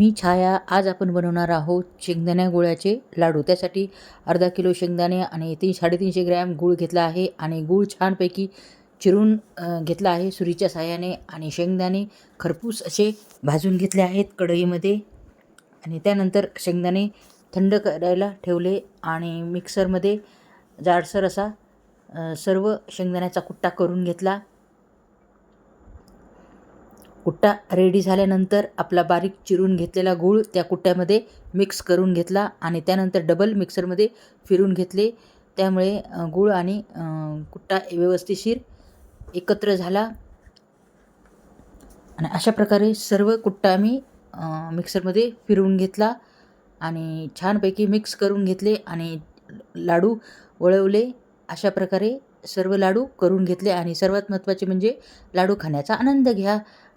मी छाया आज आपण बनवणार आहोत शेंगदाण्या गुळाचे लाडू. त्यासाठी अर्धा किलो शेंगदाणे आणि तीन साडेतीनशे ग्रॅम गूळ घेतला आहे आणि गूळ छानपैकी चिरून घेतला आहे सुरीच्या साह्याने आणि शेंगदाणे खरपूस असे भाजून घेतले आहेत कढईमध्ये. आणि त्यानंतर शेंगदाणे थंड करायला ठेवले आणि मिक्सरमध्ये जाडसर असा सर्व शेंगदाण्याचा कुट्टा करून घेतला. कुट्टा रेडी झाल्यानंतर आपला बारीक चिरून घेतलेला गूळ त्या कुट्ट्यामध्ये मिक्स करून घेतला आणि त्यानंतर डबल मिक्सरमध्ये फिरून घेतले. त्यामुळे गूळ आणि कुट्टा व्यवस्थिशीर एकत्र झाला. आणि अशा प्रकारे सर्व कुट्टा मी मिक्सरमध्ये फिरवून घेतला आणि छानपैकी मिक्स करून घेतले आणि लाडू वळवले. अशा प्रकारे सर्व लाडू करून घेतले आणि सर्वात महत्त्वाचे म्हणजे लाडू खाण्याचा आनंद घ्या.